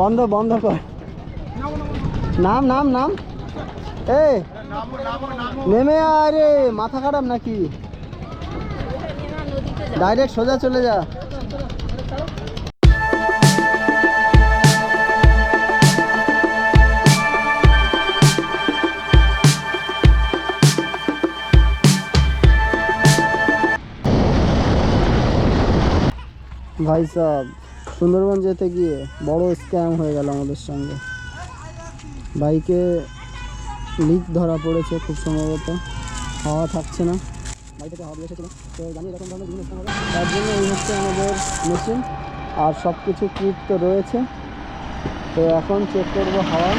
বন্ধ বন্ধ কর। নাম নাম নাম। এ, নেমে আরে মাথা খারাপ নাকি? ডাইরেক্ট সোজা চলে যা। ভাই সাহ সুন্দরবন যেতে গিয়ে বড় স্ক্যাম হয়ে গেল আমাদের সঙ্গে। বাইকে লিক ধরা পড়েছে খুব সম্ভবত। হাওয়া থাকছে না। তো। তার জন্য এই হচ্ছে আমাদের মেশিন আর সব কিছু কিট তো রয়েছে। তো এখন চেক করব হাওয়া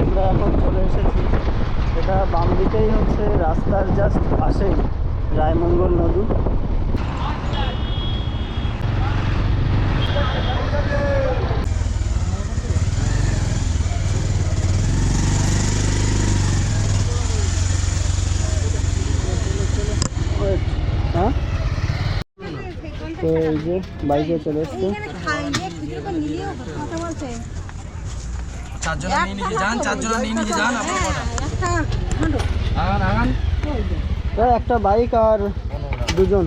আমরা এখন চলে এসেছি এটা বাম দিকেই হচ্ছে রাস্তার জাস্ট পাশেই রায়মঙ্গল নদী। হ্যাঁ? তো এই যে বাইকে চলে এসছে। চারজন নিয়ে নিজে যান চারজন নিয়ে নিজে যান আগান আগান। একটা বাইক আর দুজন।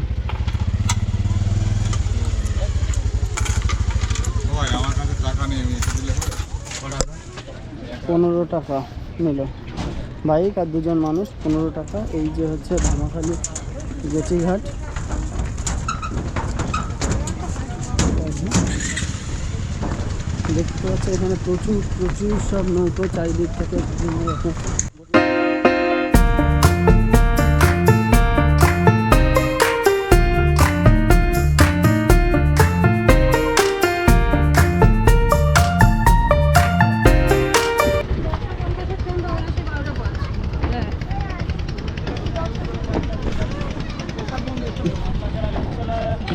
পনেরো টাকা নিল। বাইক আর দুজন মানুষ পনেরো টাকা। এই যে হচ্ছে ধামাখালি জেটিঘাট দেখতে পাচ্ছি এখানে প্রচুর প্রচুর সব নৌকো চারিদিক থেকে বিভিন্ন রকম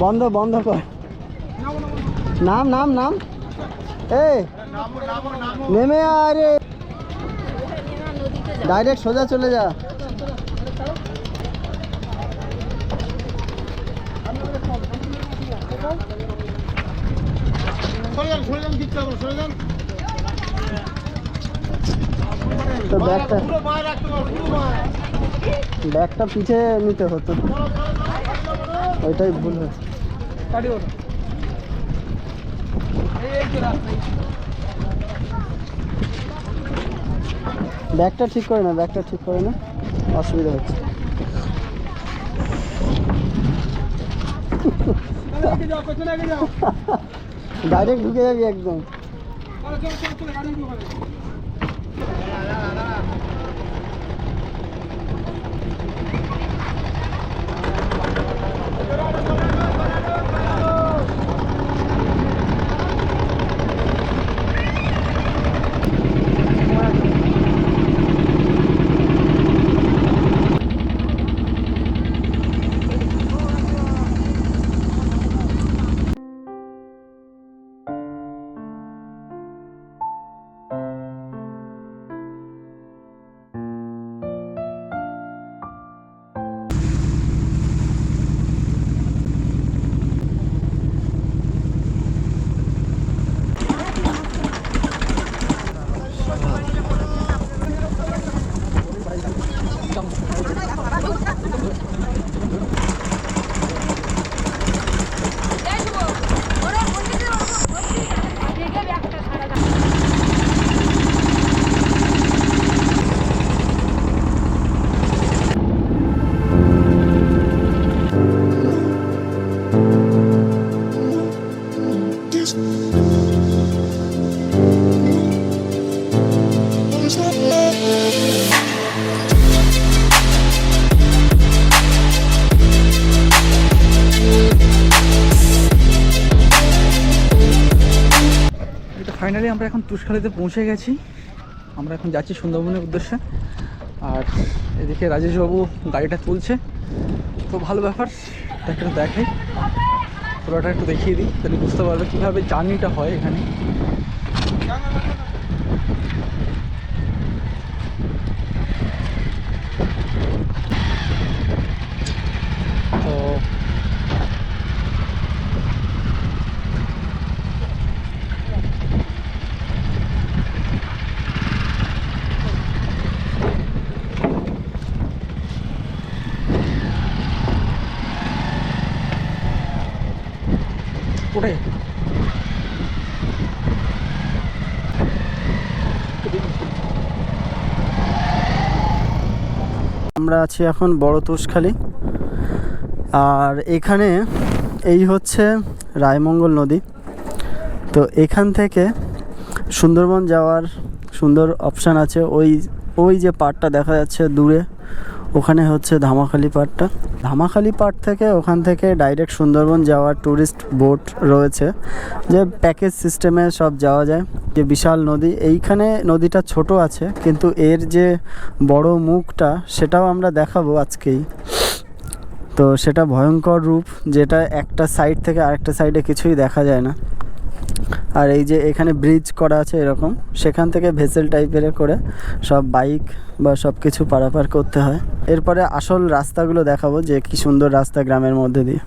বন্ধ বন্ধ কর। নাম নাম নাম। এ নেমে আরে ডাইরেক্ট সোজা চলে যা। তো ব্যাগটা ব্যাগটা পিছে নিতে হতো। ওইটাই ভুল হয়েছে ব্যাগটা ঠিক করে না ব্যাগটা ঠিক করে না অসুবিধা হচ্ছে। ডাইরেক্ট ঢুকে যাবি একদম। আমরা এখন তুষখালিতে পৌঁছে গেছি। আমরা এখন যাচ্ছি সুন্দরবনের উদ্দেশ্যে। আর এদিকে রাজেশবাবু গাড়িটা তুলছে। তো ভালো ব্যাপার একটু দেখাই। পুরোটা একটু দেখিয়ে দিই, তাহলে বুঝতে পারবে কীভাবে জার্নিটা হয় এখানে তো ওটাই আমরা আছি এখন বড় তুষখালী আর এখানে এই হচ্ছে রায়মঙ্গল নদী। তো এখান থেকে সুন্দরবন যাওয়ার সুন্দর অপশান আছে। ওই ওই যে পাড়টা দেখা যাচ্ছে দূরে। ওখানে হচ্ছে ধামাখালি পাড়টা। ধামাখালি পাড় থেকে ওখান থেকে ডাইরেক্ট সুন্দরবন যাওয়ার ট্যুরিস্ট বোট রয়েছে। যে প্যাকেজ সিস্টেমে সব যাওয়া যায়। যে বিশাল নদী, এইখানে নদীটা ছোট আছে, কিন্তু এর যে বড় মুখটা সেটাও আমরা দেখাবো আজকেই। তো সেটা ভয়ঙ্কর রূপ, যেটা একটা সাইড থেকে আরেকটা সাইডে কিছুই দেখা যায় না। আর এই যে এখানে ব্রিজ করা আছে এরকম, সেখান থেকে ভেসেল টাইপের করে সব বাইক বা সব কিছু পারাপার করতে হয়। এরপরে আসল রাস্তাগুলো দেখাবো যে কি সুন্দর রাস্তা গ্রামের মধ্যে দিয়ে।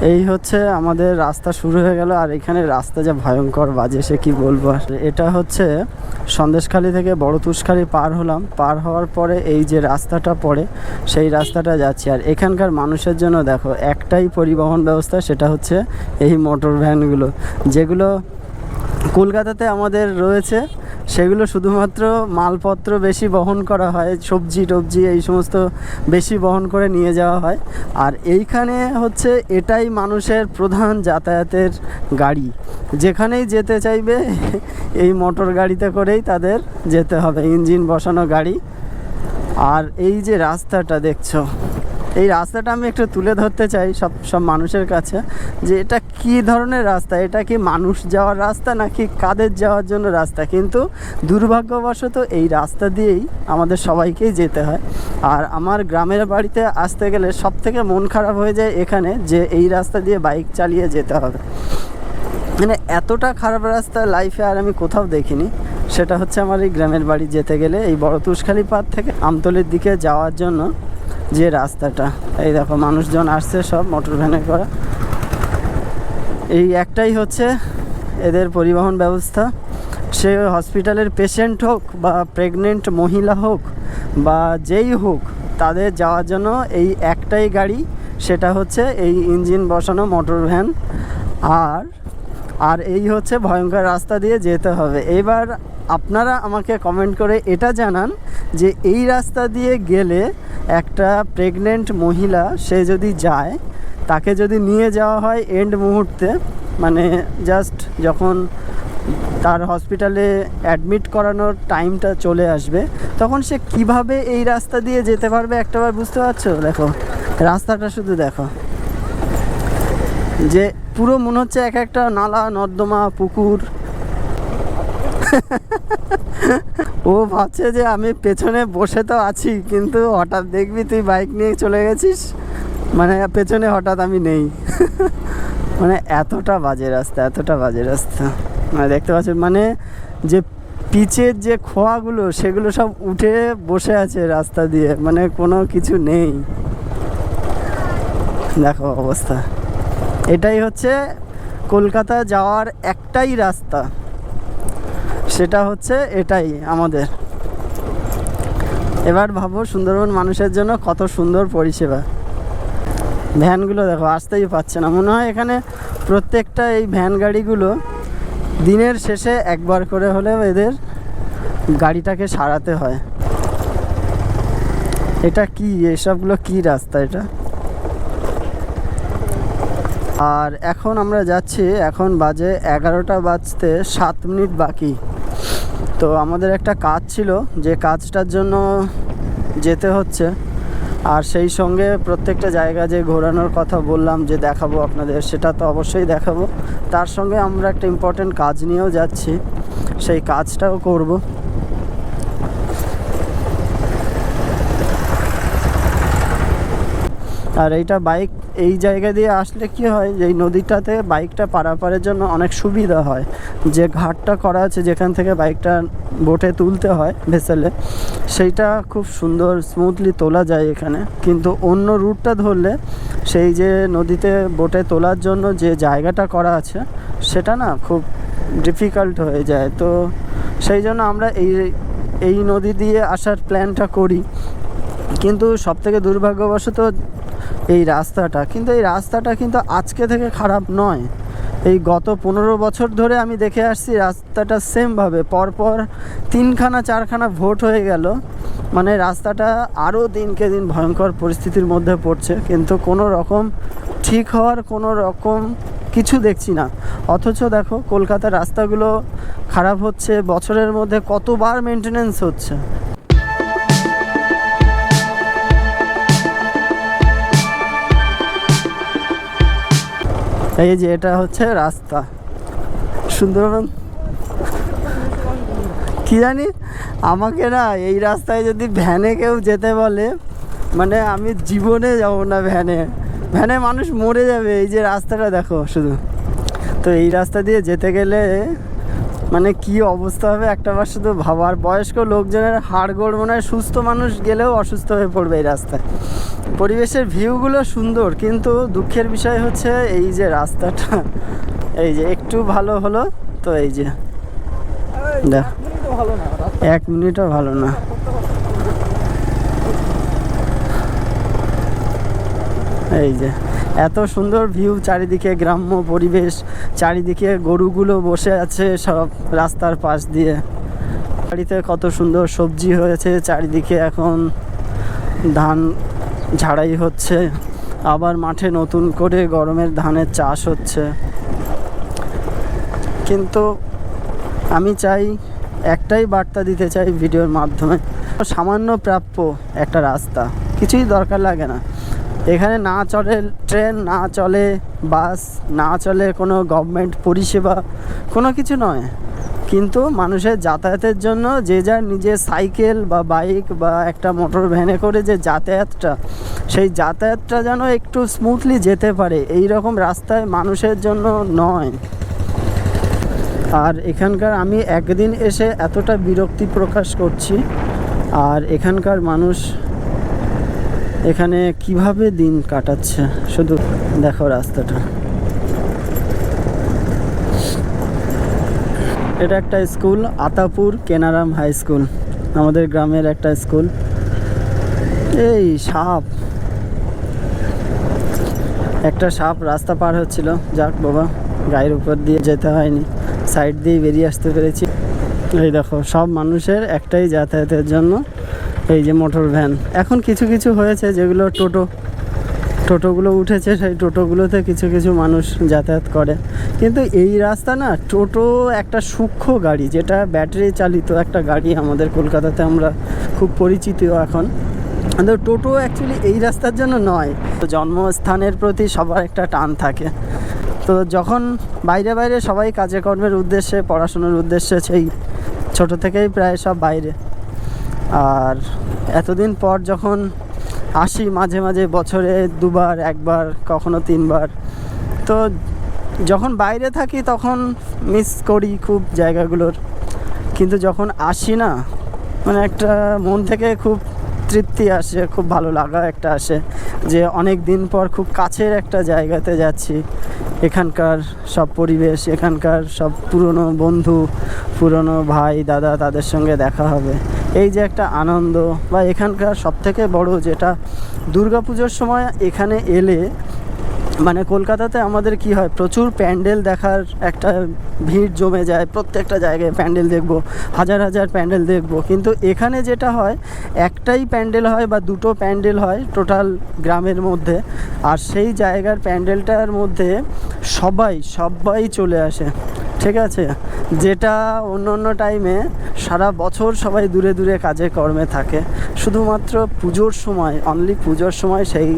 এই হচ্ছে আমাদের রাস্তা শুরু হয়ে গেল, আর এখানে রাস্তা যা ভয়ঙ্কর বাজে, সে কি বলব আর? এটা হচ্ছে সন্দেশখালি থেকে বড় তুষখালি পার হলাম। পার হওয়ার পরে এই যে রাস্তাটা পড়ে, সেই রাস্তাটা যাচ্ছি। আর এখানকার মানুষের জন্য দেখো, একটাই পরিবহন ব্যবস্থা, সেটা হচ্ছে এই মোটর ভ্যানগুলো। যেগুলো কলকাতাতে আমাদের রয়েছে। সেগুলো শুধুমাত্র মালপত্র বেশি বহন করা হয়, সবজি টবজি এই সমস্ত বেশি বহন করে নিয়ে যাওয়া হয়। আর এইখানে হচ্ছে এটাই মানুষের প্রধান যাতায়াতের গাড়ি। যেখানেই যেতে চাইবে, এই মোটর গাড়িতে করেই তাদের যেতে হবে, ইঞ্জিন বসানো গাড়ি। আর এই যে রাস্তাটা দেখছ এই রাস্তাটা আমি একটু তুলে ধরতে চাই সব সব মানুষের কাছে, যে এটা কি ধরনের রাস্তা? এটা কি মানুষ যাওয়ার রাস্তা নাকি কাদের যাওয়ার জন্য রাস্তা? কিন্তু দুর্ভাগ্যবশত এই রাস্তা দিয়েই আমাদের সবাইকেই যেতে হয়। আর আমার গ্রামের বাড়িতে আসতে গেলে সব থেকে মন খারাপ হয়ে যায় এখানে যে এই রাস্তা দিয়ে বাইক চালিয়ে যেতে হবে। মানে এতটা খারাপ রাস্তা লাইফে আর আমি কোথাও দেখিনি। সেটা হচ্ছে আমার এই গ্রামের বাড়ি যেতে গেলে এই বড় তুষখালি পাড় থেকে আমতলির দিকে যাওয়ার জন্য যে রাস্তাটা। এই দেখো, মানুষজন আসছে সব মোটর ভ্যানে করা। এই একটাই হচ্ছে এদের পরিবহন ব্যবস্থা। সে হসপিটালের পেশেন্ট হোক বা প্রেগনেন্ট মহিলা হোক বা যেই হোক, তাদের যাওয়ার জন্য এই একটাই গাড়ি, সেটা হচ্ছে এই ইঞ্জিন বসানো মোটর ভ্যান। আর আর এই হচ্ছে ভয়ঙ্কর রাস্তা দিয়ে যেতে হবে। এবার আপনারা আমাকে কমেন্ট করে এটা জানান যে এই রাস্তা দিয়ে গেলে একটা প্রেগনেন্ট মহিলা, সে যদি যায়, তাকে যদি নিয়ে যাওয়া হয় এন্ড মুহূর্তে মানে জাস্ট যখন তার হসপিটালে অ্যাডমিট করানোর টাইমটা চলে আসবে, তখন সে কীভাবে এই রাস্তা দিয়ে যেতে পারবে একটাবার বুঝতে পারছ? দেখো, রাস্তাটা শুধু দেখো। যে পুরো মনে হচ্ছে এক একটা নালা, নর্দমা, পুকুর ও ভাবছে যে আমি পেছনে বসে তো আছি, কিন্তু হঠাৎ দেখবি তুই বাইক নিয়ে চলে গেছিস। মানে পেছনে হঠাৎ আমি নেই। মানে এতটা বাজে রাস্তা, এতটা বাজে রাস্তা। মানে দেখতে পাচ্ছ মানে যে পিচের যে খোয়াগুলো, সেগুলো সব উঠে বসে আছে রাস্তা দিয়ে মানে কোনো কিছু নেই। দেখো অবস্থা। এটাই হচ্ছে কলকাতা যাওয়ার একটাই রাস্তা। সেটা হচ্ছে এটাই আমাদের। এবার ভাবো সুন্দরবন মানুষের জন্য কত সুন্দর পরিষেবা। ভ্যানগুলো দেখো, আসতেই পাচ্ছে না। মনে হয় এখানে প্রত্যেকটা এই ভ্যান গাড়িগুলো দিনের শেষে একবার করে হলেও এদের গাড়িটাকে সারাতে হয়। এটা কি? এসবগুলো কি রাস্তা এটা? আর এখন আমরা যাচ্ছি, এখন বাজে এগারোটা বাজতে সাত মিনিট বাকি। তো আমাদের একটা কাজ ছিল যে কাজটার জন্য যেতে হচ্ছে। আর সেই সঙ্গে প্রত্যেকটা জায়গা যে ঘোরানোর কথা বললাম যে দেখাবো আপনাদের, সেটা তো অবশ্যই দেখাবো। তার সঙ্গে আমরা একটা ইম্পর্টেন্ট কাজ নিয়েও যাচ্ছি, সেই কাজটাও করব। আর এইটা বাইক এই জায়গা দিয়ে আসলে কি হয় যে এই নদীটাতে বাইকটা পারাপারের জন্য অনেক সুবিধা হয়। যে ঘাটটা করা আছে যেখান থেকে বাইকটা বোটে তুলতে হয় ভেসেলে, সেইটা খুব সুন্দর স্মুথলি তোলা যায় এখানে। কিন্তু অন্য রুটটা ধরলে সেই যে নদীতে বোটে তোলার জন্য যে জায়গাটা করা আছে, সেটা না খুব ডিফিকাল্ট হয়ে যায়। তো সেই জন্য আমরা এই এই নদী দিয়ে আসার প্ল্যানটা করি। কিন্তু সব থেকে দুর্ভাগ্যবশত এই রাস্তাটা। কিন্তু এই রাস্তাটা কিন্তু আজকে থেকে খারাপ নয়। এই গত পনেরো বছর ধরে আমি দেখে আসছি রাস্তাটা সেমভাবে পরপর তিনখানা, চারখানা ভোট হয়ে গেল। মানে রাস্তাটা আরও দিনকে দিন ভয়ঙ্কর পরিস্থিতির মধ্যে পড়ছে। কিন্তু কোনো রকম ঠিক হওয়ার কোনো রকম কিছু দেখছি না। অথচ দেখো, কলকাতার রাস্তাগুলো খারাপ হচ্ছে। বছরের মধ্যে কতবার মেনটেনেন্স হচ্ছে। এই যে এটা হচ্ছে রাস্তা। সুন্দরবন। কি জানি? আমাকে না এই রাস্তায় যদি ভ্যানে কেউ যেতে বলে মানে আমি জীবনে যাব না ভ্যানে। ভ্যানে মানুষ মরে যাবে, এই যে রাস্তাটা দেখো শুধু। তো এই রাস্তা দিয়ে যেতে গেলে মানে কি অবস্থা হবে একটা বার শুধু ভাবার বয়স্ক লোকজনের হাড়গোড় মনে হয় সুস্থ মানুষ গেলেও অসুস্থ হয়ে পড়বে এই রাস্তায়। পরিবেশের ভিউগুলো সুন্দর, কিন্তু দুঃখের বিষয় হচ্ছে এই যে রাস্তাটা, এই যে একটু ভালো হলো তো এই যে। এক মিনিটও ভালো না। এই যে, এত সুন্দর ভিউ, চারিদিকে গ্রাম্য পরিবেশ, চারিদিকে গরুগুলো বসে আছে সব রাস্তার পাশ দিয়ে। বাড়িতে কত সুন্দর সবজি হয়েছে চারিদিকে এখন। ধান ঝাড়াই হচ্ছে। আবার মাঠে নতুন করে গরমের ধানের চাষ হচ্ছে। কিন্তু আমি চাই একটাই বার্তা দিতে চাই ভিডিওর মাধ্যমে। সামান্য প্রাপ্য একটা রাস্তা। কিছুই দরকার লাগে না। এখানে না চলে ট্রেন, না চলে বাস, না চলে কোনো গভর্নমেন্ট পরিষেবা, কোনো কিছু নয়। কিন্তু মানুষের যাতায়াতের জন্য যে যার নিজের সাইকেল বা বাইক বা একটা মোটর ভ্যানে করে যে যাতায়াতটা, সেই যাতায়াতটা যেন একটু স্মুথলি যেতে পারে, এই রকম রাস্তায় মানুষের জন্য নয়। আর এখানকার আমি একদিন এসে এতটা বিরক্তি প্রকাশ করছি, আর এখানকার মানুষ এখানে কীভাবে দিন কাটাচ্ছে? শুধু দেখো রাস্তাটা। এটা একটা school, Atapur Kenaram high school, আমাদের গ্রামের একটা স্কুল। এই সাপ। একটা সাপ রাস্তা পার হচ্ছিল, যাক বাবা, গায়ের উপর দিয়ে যেতে হয়নি, সাইড দিয়ে বেরিয়ে আসতে পেরেছি। এই দেখো, সব মানুষের একটাই যাতায়াতের জন্য, এই যে মোটর ভ্যান। এখন কিছু কিছু হয়েছে যেগুলো টোটো। টোটোগুলো উঠেছে, সেই টোটোগুলোতে কিছু কিছু মানুষ যাতায়াত করে। কিন্তু এই রাস্তা না, টোটো একটা সূক্ষ্ম গাড়ি, যেটা ব্যাটারি চালিত একটা গাড়ি আমাদের কলকাতাতে আমরা খুব পরিচিত এখন। কিন্তু টোটো অ্যাকচুয়ালি এই রাস্তার জন্য নয়। তো জন্মস্থানের প্রতি সবার একটা টান থাকে। তো যখন বাইরে বাইরে সবাই কাজে কর্মের উদ্দেশ্যে, পড়াশোনার উদ্দেশ্যে, সেই ছোট থেকেই প্রায় সব বাইরে। আর এতদিন পর যখন আসি মাঝে মাঝে, বছরে দুবার, একবার, কখনো তিনবার। তো যখন বাইরে থাকি তখন মিস করি খুব জায়গাগুলোর। কিন্তু যখন আসি না মানে একটা মন থেকে খুব তৃপ্তি আসে, খুব ভালো লাগা একটা আসে যে অনেক দিন পর খুব কাছের একটা জায়গাতে যাচ্ছি। এখানকার সব পরিবেশ, এখানকার সব পুরনো বন্ধু, পুরনো ভাই, দাদা তাদের সঙ্গে দেখা হবে। এই যে একটা আনন্দ বা এখানকার সবথেকে বড় যেটা দুর্গাপুজোর সময় এখানে এলে মানে কলকাতাতে আমাদের কি হয়, প্রচুর প্যান্ডেল দেখার একটা ভিড় জমে যায়, প্রত্যেকটা জায়গায় প্যান্ডেল দেখব, হাজার হাজার প্যান্ডেল দেখব। কিন্তু এখানে যেটা হয়, একটাই প্যান্ডেল হয় বা দুটো প্যান্ডেল হয় টোটাল গ্রামের মধ্যে, আর সেই জায়গার প্যান্ডেলটার মধ্যে সবাই সবাই চলে আসে। ঠিক আছে? যেটা অন্য অন্য টাইমে সারা বছর সবাই দূরে দূরে কাজে কর্মে থাকে। শুধুমাত্র পুজোর সময় অনলি পুজোর সময় সেই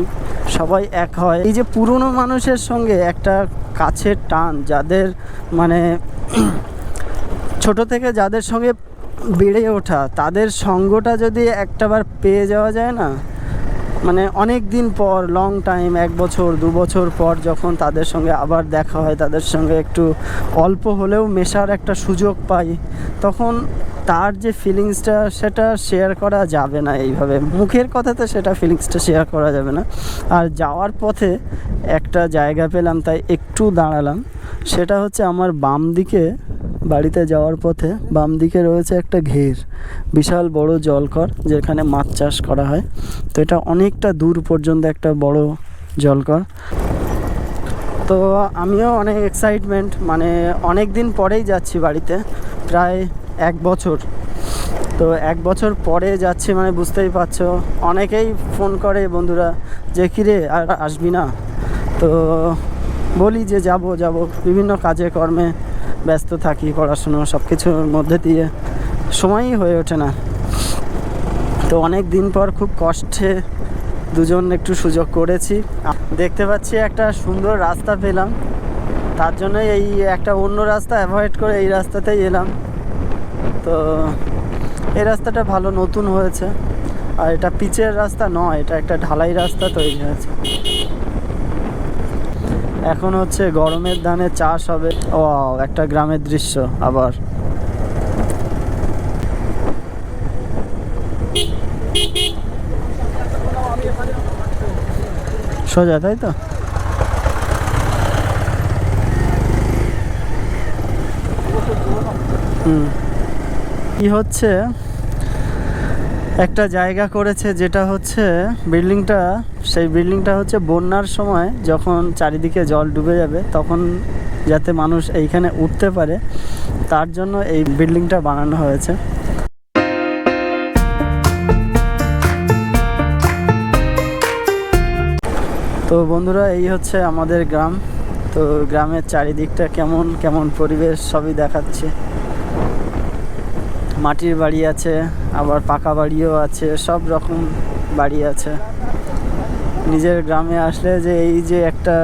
সবাই এক হয়। এই যে পুরনো মানুষের সঙ্গে একটা কাছের টান, যাদের মানে ছোট থেকে যাদের সঙ্গে বেড়ে ওঠা, তাদের সঙ্গটা যদি একটাবার পেয়ে যাওয়া যায় না মানে অনেক দিন পর লং টাইম এক বছর, দু বছর পর যখন তাদের সঙ্গে আবার দেখা হয়, তাদের সঙ্গে একটু অল্প হলেও মেশার একটা সুযোগ পাই, তখন তার যে ফিলিংসটা সেটা শেয়ার করা যাবে না এইভাবে। মুখের কথাতে সেটা ফিলিংসটা শেয়ার করা যাবে না। আর যাওয়ার পথে একটা জায়গা পেলাম, তাই একটু দাঁড়ালাম। সেটা হচ্ছে আমার বাম দিকে বাড়িতে যাওয়ার পথে বাম দিকে রয়েছে একটা ঘের, বিশাল বড় জলকর যেখানে মাছ চাষ করা হয়। তো এটা অনেকটা দূর পর্যন্ত একটা বড় জলকর তো আমিও অনেক এক্সাইটমেন্ট মানে অনেক দিন পরেই যাচ্ছি বাড়িতে, প্রায় এক বছর। তো এক বছর পরে যাচ্ছি মানে বুঝতেই পারছ, অনেকেই ফোন করে বন্ধুরা যে, কিরে, আর আসবি না? তো বলি যে, যাব যাব। বিভিন্ন কাজে, কর্মে ব্যস্ত থাকি, পড়াশুনো সব কিছুর মধ্যে দিয়ে সময়ই হয়ে ওঠে না। তো অনেক দিন পর খুব কষ্টে দুজন একটু সুযোগ করেছি। দেখতে পাচ্ছি একটা সুন্দর রাস্তা পেলাম। তার জন্য এই একটা অন্য রাস্তা অ্যাভয়েড করে এই রাস্তাতেই এলাম। তো এই রাস্তাটা ভালো নতুন হয়েছে। আর এটা পিচের রাস্তা নয়, এটা একটা ঢালাই রাস্তা তৈরি হয়েছে। এখন হচ্ছে গরমের দানে চাষ হবে। ও একটা গ্রামের দৃশ্য আবার। সোজা, তাই তো? হুম। কি হচ্ছে? একটা জায়গা করেছে যেটা হচ্ছে বিল্ডিংটা, সেই বিল্ডিংটা হচ্ছে বন্যার সময় যখন চারিদিকে জল ডুবে যাবে তখন যাতে মানুষ এইখানে উঠতে পারে, তার জন্য এই বিল্ডিংটা বানানো হয়েছে। তো বন্ধুরা, এই হচ্ছে আমাদের গ্রাম। তো গ্রামের চারিদিকটা কেমন কেমন পরিবেশ সবই দেখাচ্ছে। মাটির বাড়ি আছে, আবার পাকা বাড়িও আছে, সব রকম বাড়ি আছে। নিজের গ্রামে আসলে যে এই যে একটা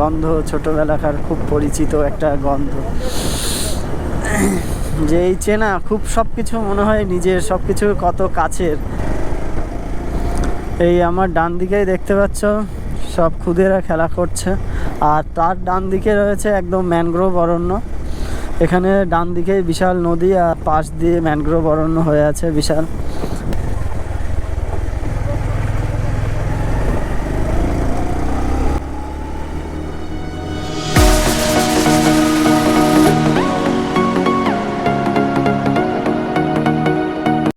গন্ধ, ছোটোবেলাকার খুব পরিচিত একটা গন্ধ। যে এই চেনা খুব সব কিছু মনে হয় নিজের সব কিছু কত কাছের। এই আমার ডান দিকেই দেখতে পাচ্ছ, সব খুদেরা খেলা করছে। আর তার ডান দিকে রয়েছে একদম ম্যানগ্রোভ অরণ্য। এখানে ডান দিকে বিশাল নদী আর পাশ দিয়ে ম্যানগ্রোভ অরণ্য হয়ে আছে বিশাল।